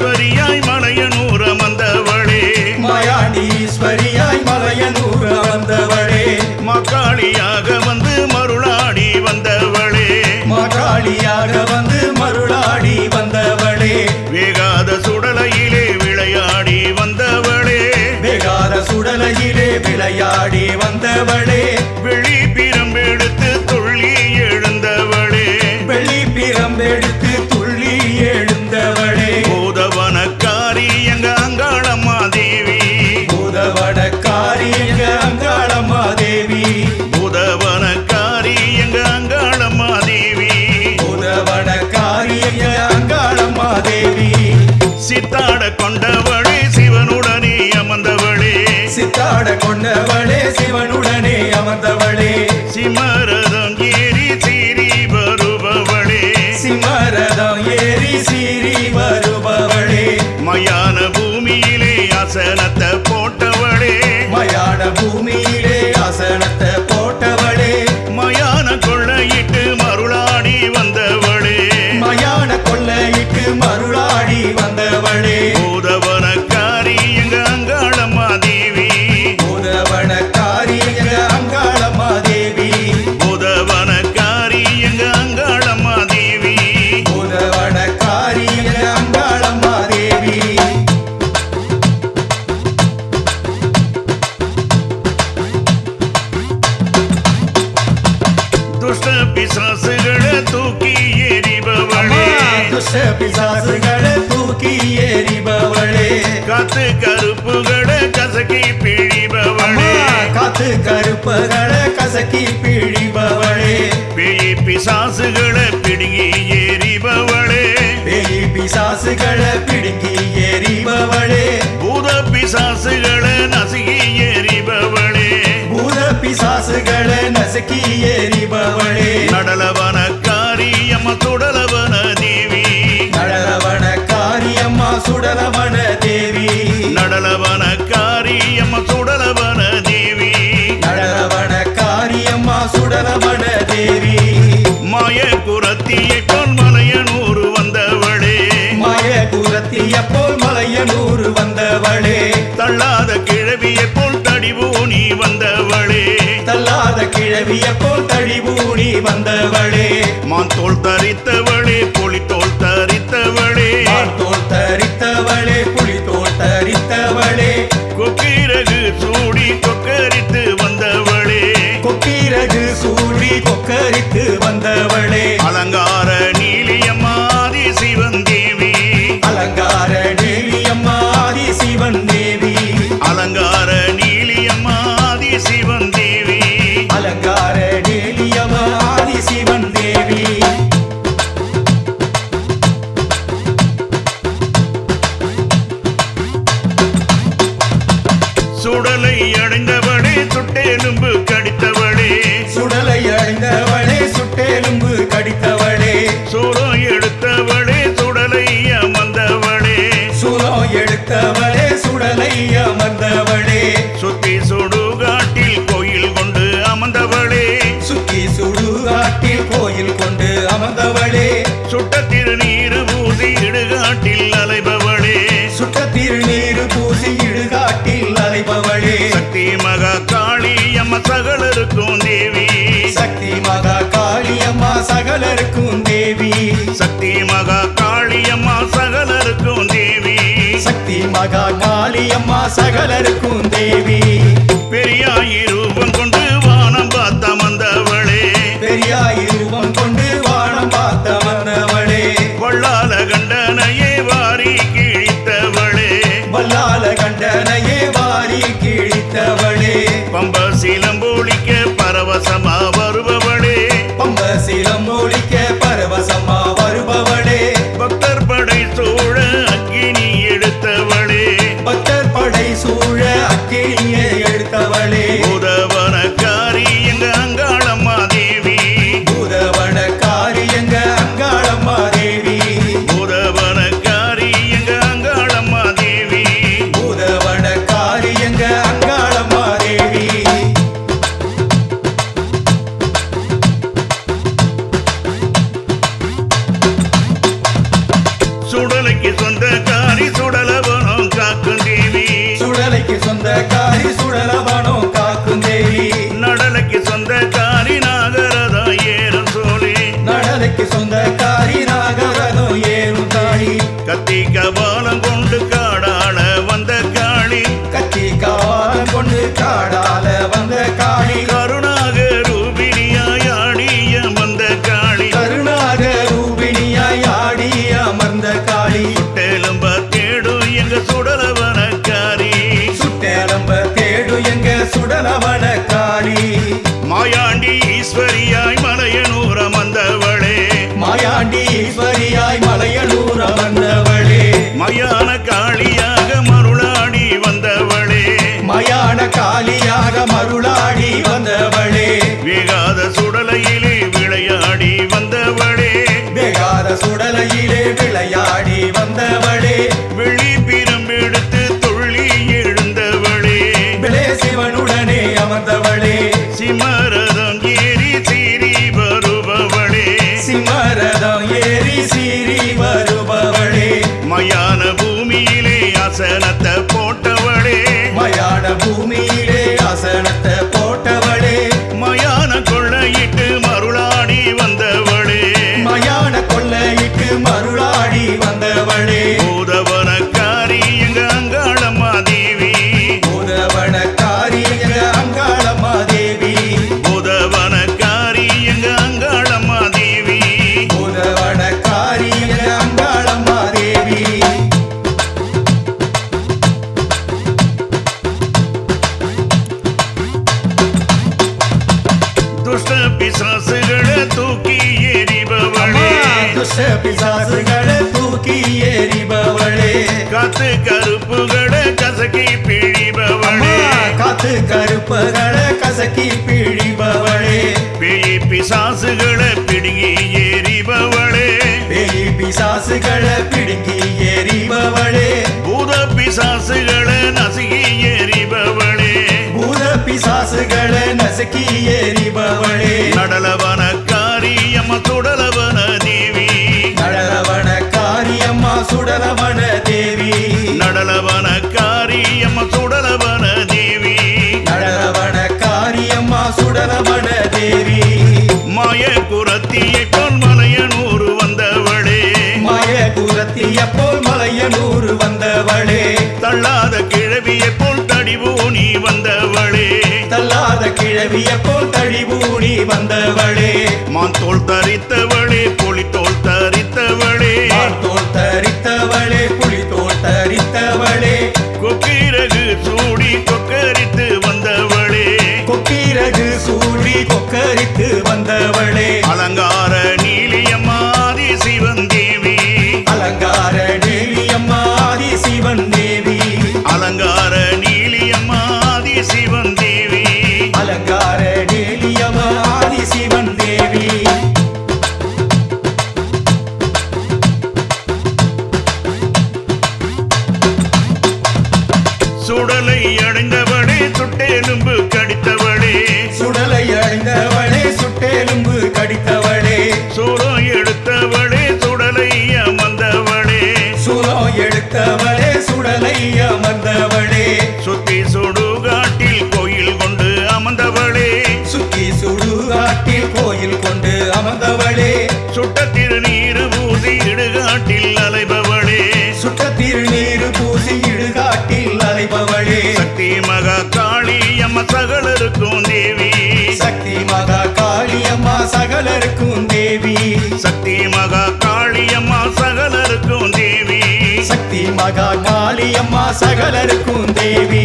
மயானீஸ்வரியாய் மலையனூர் அமர்ந்தவளே மயானீஸ்வரியாய் மலையனூர் அமர்ந்தவளே மக்காளியாக வந்து மருளாடி வந்தவளே. மகாளியாக வந்து மருளாடி வந்தவளே. வேகாத சுடலையிலே விளையாடி வந்தவளே. வேகாத சுடலையிலே விளையாடி வந்தவளே. இசக்கி ஏறிபவளே. நடலவன காரியம்மா சுடலவன தேவி. நடலவன காரியம்மா சுடலவன கிழவிய போல் தழிவூடி வந்தவளே. மான் தோல் தரித்தவளே பொலித்தோல் தரி மகா காளி அம்மா சகலருக்கும் தேவி. சக்தி மகா காளி அம்மா சகலருக்கும் தேவி. சக்தி மகா காளி அம்மா சகலருக்கும் தேவி. சக்தி மகா காளி அம்மா சகலருக்கும் தேவி. que son de acá. துஷ பிசாசுகளை தூக்கி எறிபவளே காத்து கருப்புகளை கசக்கி பிழிபவளே காத்து கருப்புகளை கசக்கி பிழிபவளே பேய் பிசாசுகளை பிடுங்கி எறிபவளே பேய் பிசாசுகளை பிடுங்கி எறிபவளே பூத பிசாசுகளை நசுகி எறிபவளே பூத பிசாசுகளை நசுக்கி சக்திய போல் மலையனூர் வந்தவளே. தள்ளாத கிழவிய போல் தடிவு நீ வந்தவளே. தள்ளாத கிழவிய போல் தடிவு நீ வந்தவளே. மான் தோல் தரித்தவளே புலி தோல் தரித்தவளே. தோல் தரித்தவளே புலி தோல் தரித்தவளே. கொக்கிரகு சூடி கொக்கரித்து வந்தவளே. கொக்கிரகு சூடி கொக்கரித்து வந்தவளே. அலங்கா உடலை காளியம்மா சகலருக்கும் தேவி.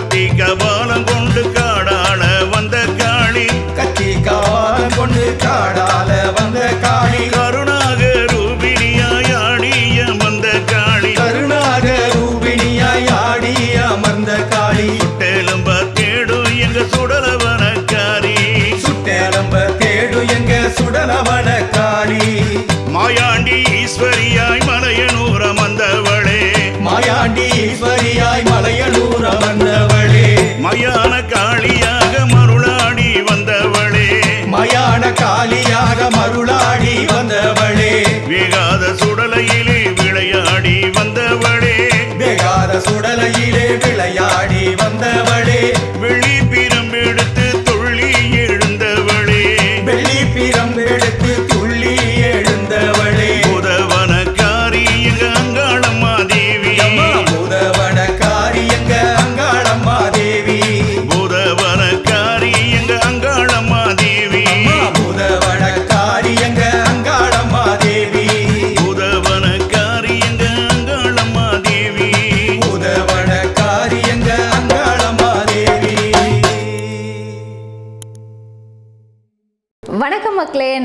கத்தி கபாலம் கொண்டு காடாள வந்த காளி. கத்தி காலம் கொண்டு காடால வந்த காளி. கருணாக ரூபிணியாய் ஆடிய வந்த காளி. கருணாக ரூபிணியாய் ஆடி அமர்ந்த காளி. சுட்டெலும்ப தேடும் எங்க சுடலவனக்காரி. சுட்டேலம்ப தேடு எங்க சுடலவன காளி மாயாண்டி ஈஸ்வரியாய் மலையனூர வந்தவளே. மாயாண்டி ஈஸ்வரியாய் மலையலூர் அமர்ந்தவளே காளியாக மருளாடி வந்தவளே. வேகாத சுடலையிலே விளையாடி வந்தவளே. வேகாத சுடலையிலே விளையாடி